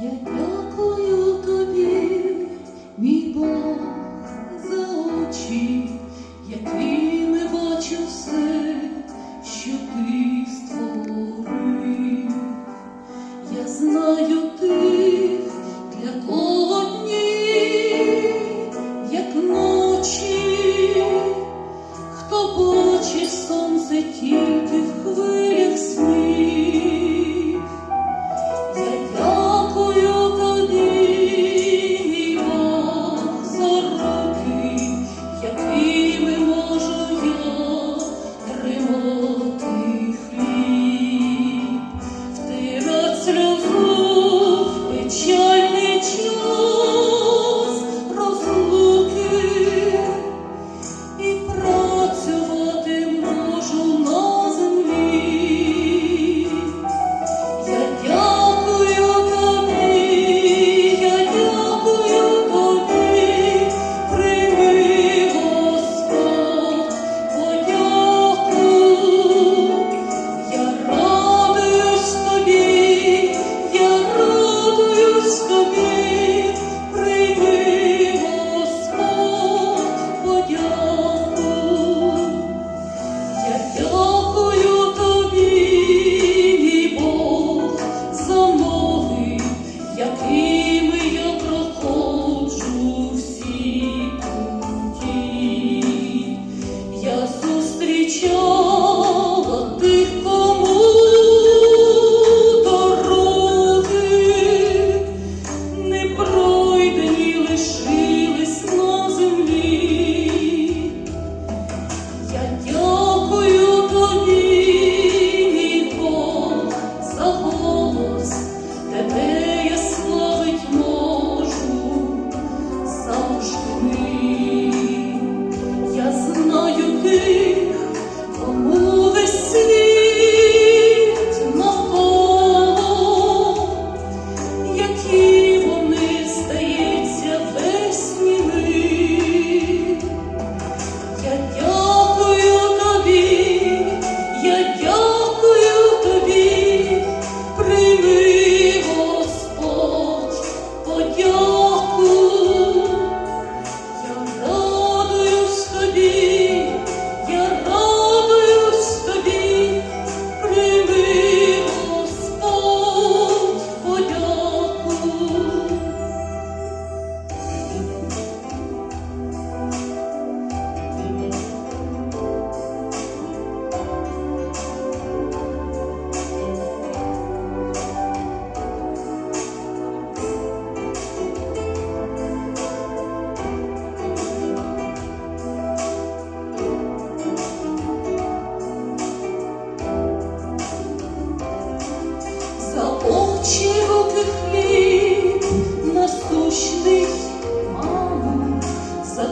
Я дякую руки хліб насущний, мамо, за